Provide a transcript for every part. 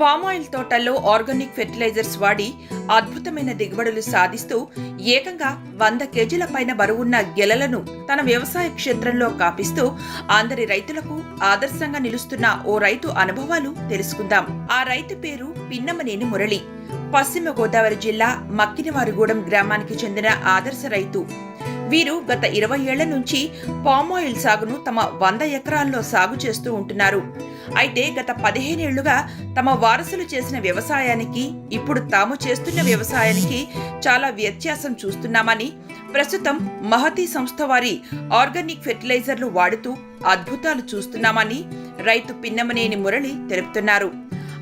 Palm oil తోటల్లో organic fertilisers వాడి అద్భుతమైన దిగుబడులు సాధిస్తూ ఏకంగా వంద కేజీల పైన బరువున్న గెలలను తన వ్యవసాయ క్షేత్రంలో కాపిస్తూ అందరి రైతులకు ఆదర్శంగా నిలుస్తున్న ఓ రైతు అనుభవాలు తెలుసుకుందాం. ఆ రైతు పేరు పిన్నమనేని మురళి. పశ్చిమ గోదావరి జిల్లా మక్కినవారిగూడెం గ్రామానికి చెందిన ఆదర్శ రైతు. వీరు గత ఇరవై ఏళ్ళ నుంచి పామాయిల్ సాగును తమ వంద ఎకరాల్లో సాగు చేస్తూ ఉంటున్నారు. అయితే గత పదిహేనేళ్ళుగా తమ వారసులు చేసిన వ్యవసాయానికి ఇప్పుడు తాము చేస్తున్న వ్యవసాయానికి చాలా వ్యత్యాసం చూస్తున్నామని ప్రస్తుతం మహతి సంస్థ వారి ఆర్గానిక్ ఫెర్టిలైజర్లు వాడుతూ అద్భుతాలు చూస్తున్నామని రైతు పిన్నమనేని మురళి తెలుపుతున్నారు.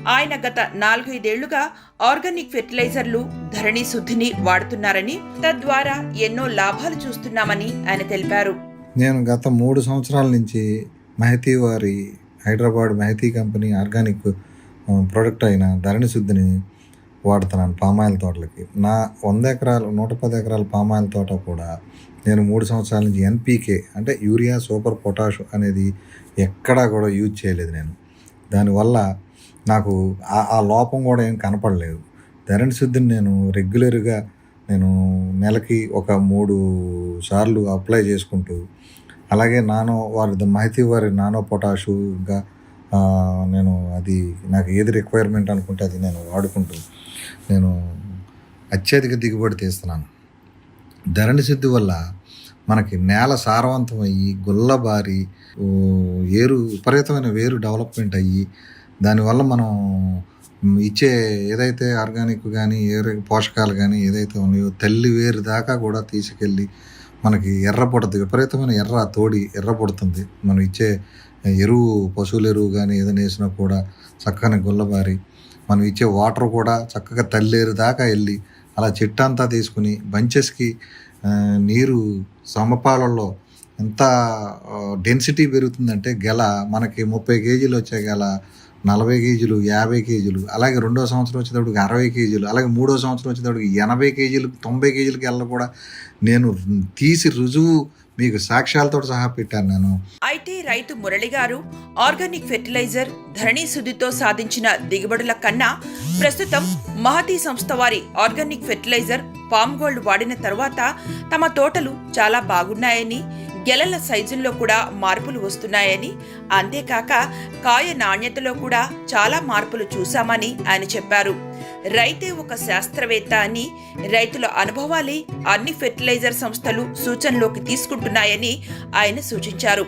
ఆయన గత నాలుగైదేళ్ళుగా ఆర్గానిక్ ఫెర్టిలైజర్లు ధరణి శుద్ధిని వాడుతున్నారని తద్వారా ఎన్నో లాభాలు చూస్తున్నామని ఆయన తెలిపారు. నేను గత మూడు సంవత్సరాల నుంచి మహతీ వారి Hyderabad Mahathi company organic product product అయిన ధరణి శుద్ధిని వాడుతున్నాను పామాయిల్ తోటలకి. నా వంద ఎకరాలు నూట పది ఎకరాల పామాయిల్ తోట కూడా నేను మూడు సంవత్సరాల నుంచి ఎన్పీకే అంటే యూరియా సూపర్ పొటాష్ అనేది ఎక్కడా కూడా యూజ్ చేయలేదు నేను. దానివల్ల నాకు ఆ- ఆ లోపం కూడా ఏం కనపడలేదు. ధరణి శుద్ధిని నేను రెగ్యులర్గా నేను నెలకి ఒక మూడు సార్లు అప్లై చేసుకుంటూ అలాగే నానో వారి మహితి వారి నానో పొటాషు ఇంకా నేను అది నాకు ఏది రిక్వైర్మెంట్ అనుకుంటే అది నేను వాడుకుంటూ నేను అత్యధిక దిగుబడి తీస్తున్నాను. ధరణి శుద్ధి వల్ల మనకి నేల సారవంతం అయ్యి గుల్లబారి ఏరు విపరీతమైన వేరు డెవలప్మెంట్ అయ్యి దానివల్ల మనం ఇచ్చే ఏదైతే ఆర్గానిక్ కానీ ఏ పోషకాలు కానీ ఏదైతే ఉన్నాయో తల్లి వేరు దాకా కూడా తీసుకెళ్ళి మనకి ఎర్ర పడుతుంది. విపరీతమైన ఎర్ర తోడి ఎర్ర పడుతుంది. మనం ఇచ్చే ఎరువు పశువుల ఎరువు కానీ ఏదైనా వేసినా కూడా చక్కని గుల్లబారి. మనం ఇచ్చే వాటర్ కూడా చక్కగా తల్లేరు దాకా వెళ్ళి అలా చెట్టు అంతా తీసుకుని బంచెస్కి నీరు సమపాలలో ఎంత డెన్సిటీ పెరుగుతుందంటే గెల మనకి ముప్పై కేజీలు వచ్చే గెల నలభై కేజీలు యాభై కేజీలు అలాగే రెండో సంవత్సరం వచ్చేటప్పటికి అరవై కేజీలు అలాగే మూడో సంవత్సరం వచ్చేటప్పటికి ఎనభై కేజీలు తొంభై కేజీలకి వెళ్ళ కూడా నేను తీసి రుజువు మీకు సాక్ష్యాలతో సహా పెట్టాను నేను. అయితే రైతు మురళి గారు ఆర్గానిక్ ఫెర్టిలైజర్ ధరణి శుద్ధితో సాధించిన దిగుబడుల కన్నా ప్రస్తుతం మహతి సంస్థ వారి ఆర్గానిక్ ఫెర్టిలైజర్ పామ్ గోల్డ్ వాడిన తర్వాత తమ తోటలు చాలా బాగున్నాయని గెలల సైజుల్లో కూడా మార్పులు వస్తున్నాయని అంతేకాక కాయ నాణ్యతలో కూడా చాలా మార్పులు చూశామని ఆయన చెప్పారు. రైతే ఒక శాస్త్రవేత్త అని రైతుల అనుభవాలే అన్ని ఫెర్టిలైజర్ సంస్థలు సూచనలోకి తీసుకుంటున్నాయని ఆయన సూచించారు.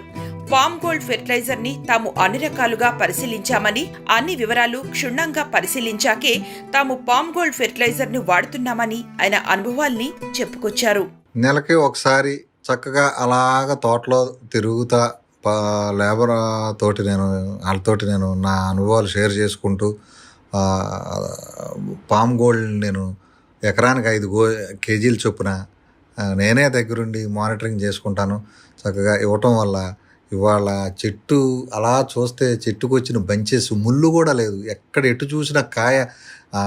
పామ్ గోల్డ్ ఫెర్టిలైజర్ని తాము అన్ని రకాలుగా పరిశీలించామని అన్ని వివరాలు క్షుణ్ణంగా పరిశీలించాకే తాము పామ్ గోల్డ్ ఫెర్టిలైజర్ని వాడుతున్నామని ఆయన అనుభవాల్ని చెప్పుకొచ్చారు. నెలకి ఒకసారి చక్కగా అలాగ తోటలో తిరుగుతా లేబర్ తోటి నేను వాళ్ళతోటి నేను నా అనుభవాలు షేర్ చేసుకుంటూ పామ్ గోల్డ్ నేను ఎకరానికి ఐదు గో కేజీలు చొప్పున నేనే దగ్గరుండి మానిటరింగ్ చేసుకుంటాను. చక్కగా ఇవ్వటం వల్ల ఇవాళ చెట్టు అలా చూస్తే చెట్టుకు వచ్చిన బంచెస్ ముళ్ళు కూడా లేదు. ఎక్కడ ఎటు చూసినా కాయ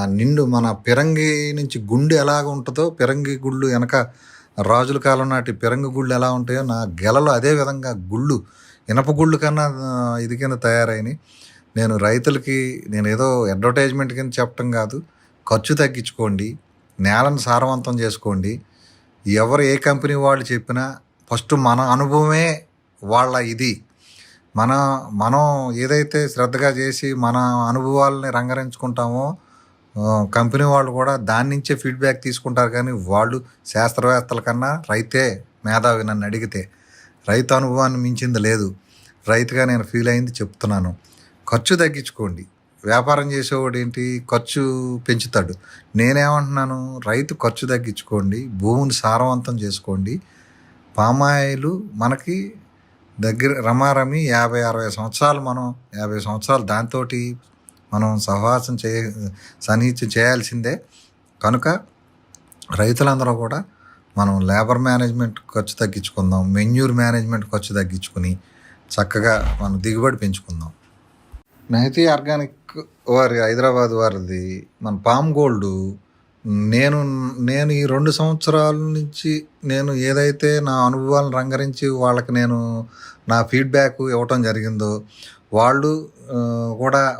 నిండు మన పిరంగి నుంచి గుండు ఎలాగ ఉంటుందో పిరంగి గుళ్ళు వెనక రాజుల కాలం నాటి పిరంగి గుళ్ళు ఎలా ఉంటాయో నా గెలలో అదే విధంగా గుళ్ళు ఇనప గుళ్ళు కన్నా ఇది కింద తయారైనవి నేను రైతులకి నేను ఏదో అడ్వర్టైజ్మెంట్ కింద చెప్పటం కాదు. ఖర్చు తగ్గించుకోండి నేలను సారవంతం చేసుకోండి. ఎవరు ఏ కంపెనీ వాళ్ళు చెప్పినా ఫస్ట్ మన అనుభవమే వాళ్ళ ఇది. మన మనం ఏదైతే శ్రద్ధగా చేసి మన అనుభవాలని రంగరించుకుంటామో కంపెనీ వాళ్ళు కూడా దాని నుంచే ఫీడ్బ్యాక్ తీసుకుంటారు కానీ వాళ్ళు శాస్త్రవేత్తల కన్నా రైతే మేధావి నన్ను అడిగితే రైతు అనుభవాన్ని మించింది లేదు. రైతుగా నేను ఫీల్ అయింది చెప్తున్నాను. ఖర్చు తగ్గించుకోండి. వ్యాపారం చేసేవాడు ఏంటి? ఖర్చు పెంచుతాడు. నేనేమంటున్నాను? రైతు ఖర్చు తగ్గించుకోండి. భూమిని సారవంతం చేసుకోండి. పామాయిలు మనకి దగ్గర రమారమి యాభై అరవై సంవత్సరాలు మనం యాభై సంవత్సరాలు దాంతో మనం సహవాసం చే సన్నిహిత్యం చేయాల్సిందే. కనుక రైతులందరూ కూడా మనం లేబర్ మేనేజ్మెంట్ ఖర్చు తగ్గించుకుందాం మెన్యూర్ మేనేజ్మెంట్ ఖర్చు తగ్గించుకుని చక్కగా మనం దిగుబడి పెంచుకుందాం. మెహతీ ఆర్గానిక్ వారి హైదరాబాద్ వారిది మన పామ్ గోల్డ్ నేను నేను ఈ రెండు సంవత్సరాల నుంచి నేను ఏదైతే నా అనుభవాలను రంగరించి వాళ్ళకి నేను నా ఫీడ్బ్యాక్ ఇవ్వటం జరిగిందో వాళ్ళు కూడా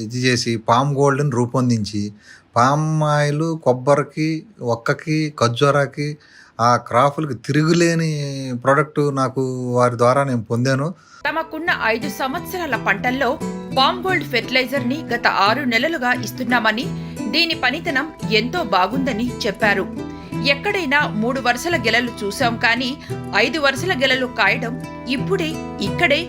ఇది చేసి పామ్ గోల్డ్ని రూపొందించి పామ్ ఆయిల్ కొబ్బరికి ఒక్కకి ఖర్జూరాకి ఆ క్రాఫ్ట్కి తిరుగులేని ప్రోడక్ట్ నాకు వారి ద్వారా నేను పొందాను. తమకున్న ఐదు సంవత్సరాల పంటల్లో పామ్ గోల్డ్ ఫెర్టిలైజర్ని గత ఆరు నెలలుగా ఇస్తున్నామని దీని పనితనం ఎంతో బాగుందని చెప్పారు. ఎక్కడైనా మూడు వరుసల గెలలు చూశాం కానీ ఐదు వరుసల గెలలు కాయడం ఇప్పుడే ఇక్కడే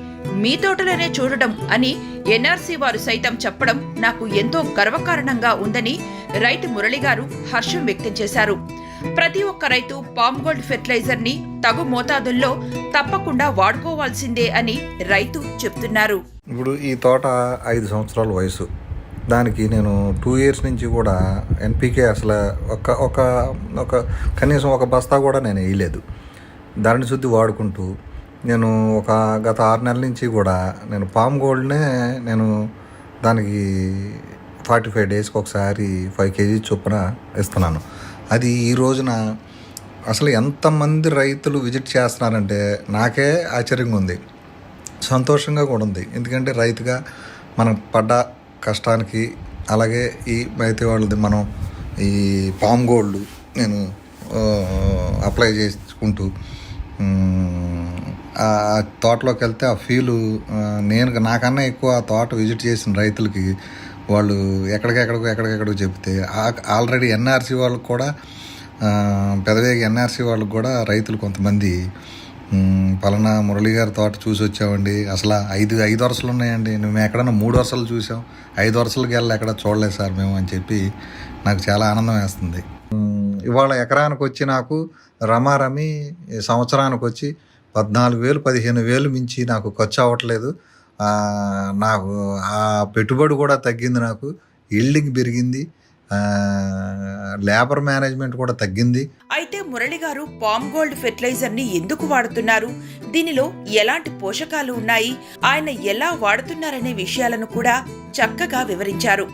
మీ తోటలోనే చూడడం అని ఎన్ఆర్సీ వారు సైతం చెప్పడం నాకు ఎంతో గర్వకారణంగా ఉందని రైతు మురళి గారు హర్షం వ్యక్తం చేశారు. ప్రతి ఒక్క రైతు పామ్ గోల్డ్ ఫెర్టిలైజర్ని తగు మోతాదుల్లో తప్పకుండా వాడుకోవాల్సిందే అని రైతు చెప్తున్నారు. ఇప్పుడు ఈ తోట ఐదు సంవత్సరాల వయసు. దానికి నేను టూ ఇయర్స్ నుంచి కూడా ఎన్పికే అసలు ఒక ఒక ఒక కనీసం ఒక బస్తా కూడా నేను వేయలేదు. ధరణి శుద్ధి వాడుకుంటూ నేను ఒక గత ఆరు నెలల నుంచి కూడా నేను పామ్ గోల్డ్నే నేను దానికి ఫార్టీ ఫైవ్ డేస్కి ఒకసారి ఫైవ్ కేజీ చొప్పున ఇస్తున్నాను అది ఈ రోజున అసలు ఎంతమంది రైతులు విజిట్ చేస్తున్నారంటే నాకే ఆశ్చర్యంగా ఉంది. సంతోషంగా కూడా ఉంది. ఎందుకంటే రైతుగా మనం పడ్డ కష్టానికి అలాగే ఈ అయితే వాళ్ళది మనం ఈ పామ్ గోల్డ్ నేను అప్లై చేసుకుంటూ ఆ తోటలోకి వెళ్తే ఆ ఫీలు నేను నాకన్నా ఎక్కువ ఆ తోట విజిట్ చేసిన రైతులకి వాళ్ళు ఎక్కడికెక్కడికో ఎక్కడికెక్కడికో చెప్తే ఆ- ఆల్రెడీ ఎన్ఆర్సీ వాళ్ళకి కూడా పెదవేగి ఎన్ఆర్సీ వాళ్ళకి కూడా రైతులు కొంతమంది పలానా మురళి గారి తోట చూసి వచ్చామండి. అసలు ఐదు ఐదు వరుసలు ఉన్నాయండి. మేము ఎక్కడన్నా మూడు వరుసలు చూసాం. ఐదు వరుసలకి వెళ్ళి ఎక్కడ చూడలేదు సార్ మేము అని చెప్పి నాకు చాలా ఆనందం వేస్తుంది. ఇవాళ ఎకరానికి వచ్చి నాకు రమారమి సంవత్సరానికి వచ్చి పద్నాలుగు వేలు పదిహేను వేలు మించి నాకు ఖర్చు అవ్వట్లేదు. నాకు ఆ పెట్టుబడి కూడా తగ్గింది నాకు. ఈల్డింగ్ పెరిగింది. లేబర్ మేనేజ్మెంట్ కూడా తగ్గింది. అయితే మురళి గారు పామ్ గోల్డ్ ఫెర్టిలైజర్ని ఎందుకు వాడుతున్నారు? దీనిలో ఎలాంటి పోషకాలు ఉన్నాయి? ఆయన ఎలా వాడుతున్నారనే విషయాలను కూడా చక్కగా వివరించారు.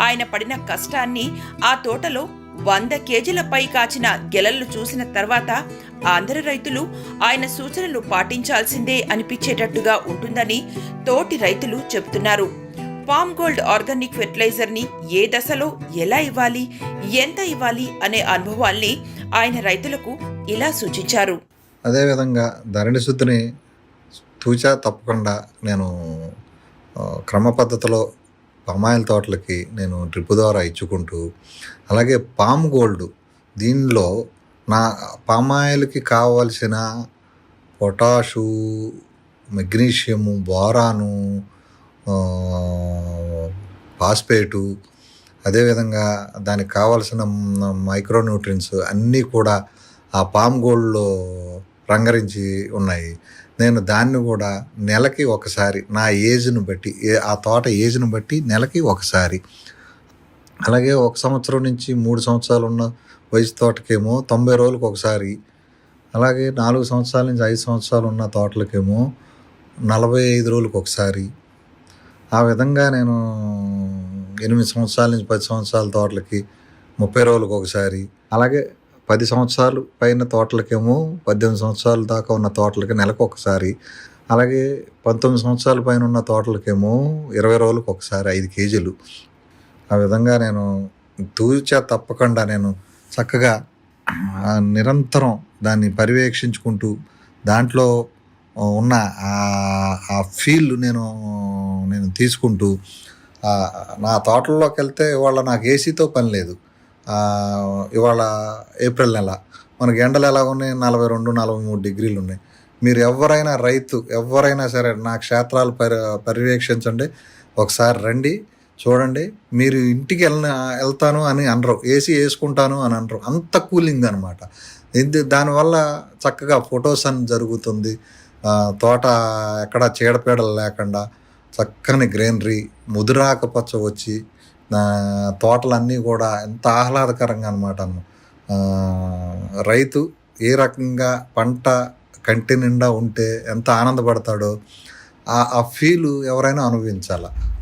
ఆయన పడిన కష్టాన్ని ఆ తోటలో వంద కేజీలపై కాచిన గెలలు చూసిన తర్వాత ఆంధ్ర రైతులు ఆయన సూచనలు పాటించాల్సిందే అనిపించేటట్టుగా ఉంటుందని తోటి రైతులు చెబుతున్నారు. పామ్ గోల్డ్ ఆర్గానిక్ ఫెర్టిలైజర్ని ఏ దశలో ఎలా ఇవ్వాలి ఎంత ఇవ్వాలి అనే అనుభవాల్ని ఆయన రైతులకు ఇలా సూచించారు. అదేవిధంగా ధరణి శుద్ధిని తూచా తప్పకుండా నేను క్రమ పద్ధతిలో పామాయిల్ తోటలకి నేను డ్రిప్ ద్వారా ఇచ్చుకుంటూ అలాగే పామ్ గోల్డ్ దీనిలో నా పామాయిల్కి కావలసిన పొటాషు మెగ్నీషియము బోరాను ఫాస్పేటు అదేవిధంగా దానికి కావాల్సిన మైక్రోన్యూట్రియన్స్ అన్నీ కూడా ఆ పామ్ గోల్డ్లో రంగరించి ఉన్నాయి. నేను దాన్ని కూడా నెలకి ఒకసారి నా ఏజ్ను బట్టి ఏ- ఆ తోట ఏజ్ను బట్టి నెలకి ఒకసారి. అలాగే ఒక సంవత్సరం నుంచి మూడు సంవత్సరాలు ఉన్న వయసు తోటకేమో తొంభై రోజులకు ఒకసారి. అలాగే నాలుగు సంవత్సరాల నుంచి ఐదు సంవత్సరాలు ఉన్న తోటలకేమో నలభై ఐదు రోజులకు ఒకసారి. ఆ విధంగా నేను ఎనిమిది సంవత్సరాల నుంచి పది సంవత్సరాల తోటలకి ముప్పై రోజులకు ఒకసారి అలాగే పది సంవత్సరాలు పైన తోటలకేమో పద్దెనిమిది సంవత్సరాల దాకా ఉన్న తోటలకి నెలకు ఒకసారి అలాగే పంతొమ్మిది సంవత్సరాల పైన ఉన్న తోటలకేమో ఇరవై రోజులకు ఒకసారి ఐదు కేజీలు. ఆ విధంగా నేను తూచా తప్పకుండా నేను చక్కగా నిరంతరం దాన్ని పర్యవేక్షించుకుంటూ దాంట్లో ఉన్న ఆ- ఫీల్ నేను నేను తీసుకుంటూ నా తోటల్లోకి వెళ్తే ఇవాళ నాకు ఏసీతో పని లేదు. ఇవాళ ఏప్రిల్ నెల. మనకి ఎండలు ఎలా ఉన్నాయి? నలభై రెండు నలభై మూడు డిగ్రీలు ఉన్నాయి. మీరు ఎవరైనా రైతు ఎవరైనా సరే నా క్షేత్రాలు పరి పర్యవేక్షించండి. ఒకసారి రండి చూడండి. మీరు ఇంటికి వెళ్ళ వెళ్తాను అని అనరు. ఏసీ వేసుకుంటాను అని అనరు. అంత కూలింగ్ అనమాట ఇది దానివల్ల చక్కగా ఫొటోస్ అని జరుగుతుంది. తోట ఎక్కడ చీడపీడలు లేకుండా చక్కని గ్రీనరీ ముదురాకపచ్చ వచ్చి తోటలన్నీ కూడా ఎంత ఆహ్లాదకరంగా అనమాట రైతు ఏ రకంగా పంట కంటి నిండా ఉంటే ఎంత ఆనందపడతాడో ఆ ఆ ఫీలు ఎవరైనా అనుభవించాల?